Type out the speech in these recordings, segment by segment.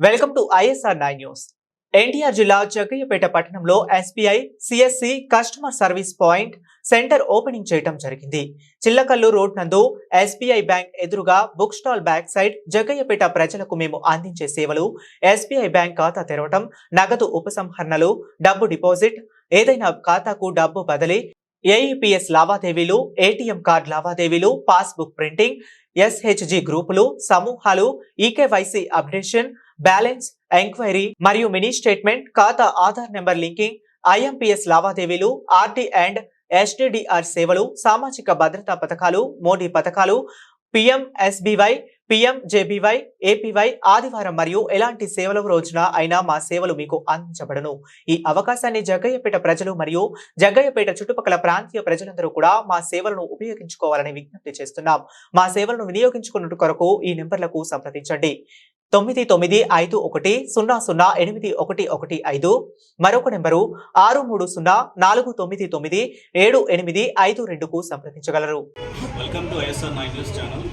Welcome to ISR nine news. NTR జిల్లా జగ్గయ్యపేట పట్టణంలో SBI CSC customer service point centre opening చేయడం జరిగింది. Chillakallu road నందు ఎస్బీఐ బ్యాంక్ ఎదురుగా book stall back side Jaggayyapeta ప్రజలకు మేము అందించే సేవలు ఎస్బీఐ బ్యాంక్ ఖాతా తెరవటం నగదు ఉపసంహరణలు డబ్బు డిపాజిట్ ఏదైనా ఖాతాకు డబ్బు బదిలీ ఏఈపిఎస్ లావాదేవీలు ఏటీఎం కార్డు లావాదేవీలు పాస్బుక్ ప్రింటింగ్ ఎస్హెచ్జి గ్రూపులు సమూహాలు ఈకేవైసీ అప్డేషన్ బ్యాలెన్స్ ఎంక్వైరీ మరియు మినీ స్టేట్మెంట్ ఖాతా ఆధార్ నెంబర్ లింకింగ్ ఐఎంపిఎస్ లావాదేవీలు ఆర్టీ అండ్ ఎస్డిడిఆర్ సేవలు సామాజిక భద్రతా పథకాలు మోడీ పథకాలు పిఎంఎస్బివై పిఎంజేబీవై ఏపీవై ఆదివారం మరియు ఎలాంటి సేవల రోజున అయినా మా సేవలు మీకు అందించబడను. ఈ అవకాశాన్ని జగ్గయ్యపేట ప్రజలు మరియు జగ్గయ్యపేట చుట్టుపక్కల ప్రాంతీయ ప్రజలందరూ కూడా మా సేవలను ఉపయోగించుకోవాలని విజ్ఞప్తి చేస్తున్నాం. మా సేవలను వినియోగించుకున్నట్టు కొరకు ఈ నెంబర్లకు సంప్రదించండి. తొమ్మిది తొమ్మిది ఐదు ఒకటి సున్నా సున్నా ఎనిమిది ఒకటి ఒకటి ఐదు. మరొక నెంబరు ఆరు మూడు సున్నా నాలుగు తొమ్మిది తొమ్మిది ఏడు ఎనిమిది ఐదు రెండుకు సంప్రదించగలరు. Welcome to ISR nine news channel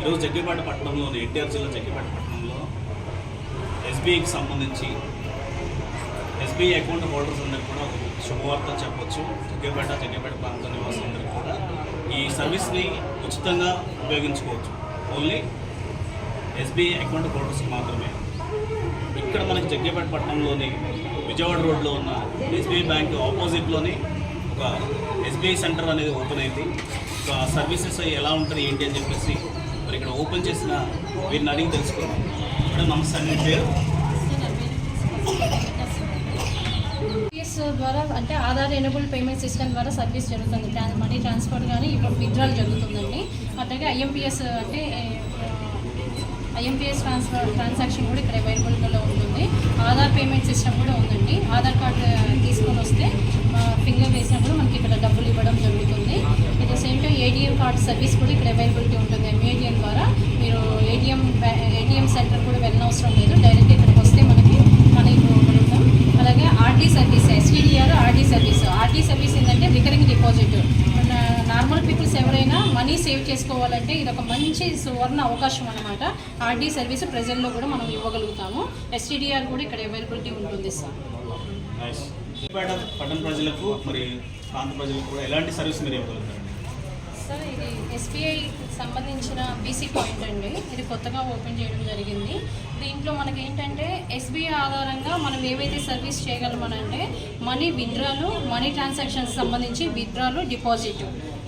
ఈరోజు జగ్గిపేట పట్టణంలోని ఎన్టీఆర్ జిల్లా జగ్గిపేట పట్టణంలో ఎస్బీఐకి సంబంధించి ఎస్బీఐ అకౌంట్ హోల్డర్స్ అందరికీ కూడా ఒక శుభవార్త చెప్పొచ్చు. జగ్గిపేట జగ్గిపేట ప్రాంత నివాసులందరికీ కూడా ఈ సర్వీస్ని ఉచితంగా ఉపయోగించుకోవచ్చు. ఓన్లీ ఎస్బీఐ అకౌంట్ హోల్డర్స్కి మాత్రమే. ఇక్కడ మనకి జగ్గిపేట పట్టణంలోని విజయవాడ రోడ్లో ఉన్న ఎస్బీఐ బ్యాంక్ ఆపోజిట్లోని ఒక ఎస్బీఐ సెంటర్ అనేది ఓపెన్ అయింది. సో ఆ సర్వీసెస్ ఎలా ఉంటుంది ఏంటి అని చెప్పేసి మరి ఇక్కడ ఓపెన్ చేసిన వీరిని అడిగి తెలుసుకున్నాం మేడం నమస్తే అండి పేరు? ద్వారా అంటే ఆధార్ ఎనబుల్ పేమెంట్ సిస్టమ్ ద్వారా సర్వీస్ జరుగుతుంది. మనీ ట్రాన్స్ఫర్ కానీ ఇప్పుడు విత్డ్రాల్ జరుగుతుందండి. అట్లాగే ఐఎంపిఎస్ అంటే ఐఎంపిఎస్ ట్రాన్స్ఫర్ ట్రాన్సాక్షన్ కూడా ఇక్కడ అవైలబుల్గా ఉంటుంది. ఆధార్ పేమెంట్ సిస్టమ్ కూడా ఉందండి. ఆధార్ కార్డు తీసుకొని వస్తే ఫింగర్ వేసినప్పుడు మనకి ఇక్కడ డబ్బులు ఇవ్వడం జరుగుతుంది. At the same time ATM card service కూడా ఇక్కడ అవైలబుల్ ఉంటుంది ఎంఏటీఎం ద్వారా మీరు ఏటీఎం ఏటీఎం సెంటర్ కూడా వెళ్ళనవసరం లేదు డైరెక్ట్ ఇక్కడికి వస్తే మనకి మనీ ఇవ్వగలుగుతాం అలాగే RT service STDR RT service RT service ఏంటంటే రికరింగ్ డిపాజిట్ నార్మల్ పీపుల్స్ ఎవరైనా మనీ సేవ్ చేసుకోవాలంటే ఇది ఒక మంచి సువర్ణ అవకాశం అనమాట ఆర్డీ సర్వీస్ ప్రజల్లో కూడా మనం ఇవ్వగలుగుతాము. ఎస్టీడీఆర్ కూడా ఇక్కడ అవైలబిలిటీ ఉంటుంది సార్ పట్టణ ప్రజలకు మరి ప్రాంత ప్రజలకు కూడా ఎలాంటి సర్వీస్ మీరు సార్ ఇది ఎస్బీఐ సంబంధించిన బీసీ పాయింట్ అండి. ఇది కొత్తగా ఓపెన్ చేయడం జరిగింది. దీంట్లో మనకి ఏంటంటే ఎస్బీఐ ఆధారంగా మనం ఏవైతే సర్వీస్ చేయగలమనంటే మనీ విత్డ్రాలు మనీ ట్రాన్సాక్షన్స్ సంబంధించి విత్డ్రాలు డిపాజిట్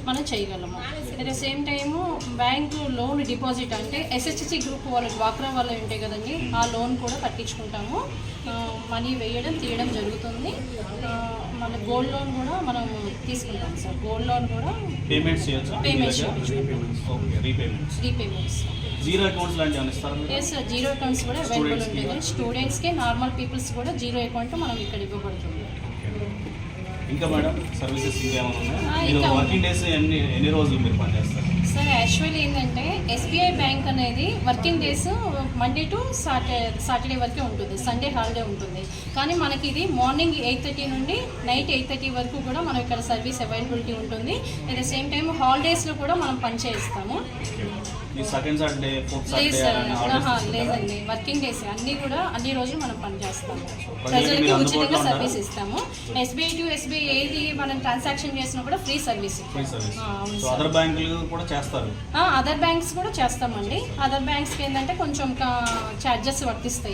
మనం చేయగలము. At the same time bank loan deposit అంటే ఎస్హెచ్సి గ్రూప్ వాళ్ళు డ్వాక్రా వాళ్ళు ఉంటాయి కదండి ఆ లోన్ కూడా కట్టించుకుంటాము. మనీ వేయడం తీయడం జరుగుతుంది. మన గోల్డ్ లోన్ కూడా మనం తీసుకుంటాం సార్. గోల్డ్ లోన్ కూడా payments repayments repayments zero accounts? Yes zero accounts కూడా అవైలబుల్ ఉంటుంది స్టూడెంట్స్కి నార్మల్ పీపుల్స్ కూడా జీరో అకౌంట్ మనం ఇక్కడ ఇవ్వబడుతుంది. ఇంకా మేడం సర్వీసెస్ ఇంకేమైనా ఉన్నాయా? మీరు వర్కింగ్ డేస్ ఎన్ని ఎన్ని రోజులు మీరు పనిచేస్తారు? సార్ యాక్చువల్లీ ఏంటంటే ఎస్బీఐ బ్యాంక్ అనేది working days Monday to Saturday Saturday వరకే ఉంటుంది. సండే హాలిడే ఉంటుంది. కానీ మనకి ఇది మార్నింగ్ ఎయిట్ థర్టీ నుండి నైట్ ఎయిట్ థర్టీ వరకు కూడా మనం ఇక్కడ సర్వీస్ అవైలబిలిటీ ఉంటుంది. అట్ ద సేమ్ టైం హాలిడేస్లో కూడా మనం పనిచేస్తాము ఈ సెకండ్ సాటర్డే ఫోర్త్ లేదు సాటర్డే సార్. ఆహా, లేదండి వర్కింగ్ డేస్ అన్నీ కూడా అన్ని రోజులు మనం పనిచేస్తాము ప్రజలకి ప్రజలకి ఉచితంగా సర్వీస్? ఇస్తాము. ఎస్బీఐ టు ఎస్బీఐ ఏది మనం ట్రాన్సాక్షన్ చేసినా కూడా ఫ్రీ సర్వీస్ ఫ్రీ సర్వీస్ ఆ, అవును సో సార్. అదర్ బ్యాంకులు కూడా చేస్తారు. అదర్ బ్యాంక్స్ కూడా చేస్తామండి. అదర్ బ్యాంక్స్కి ఏంటంటే కొంచెం ఛార్జెస్ వర్తిస్తాయి.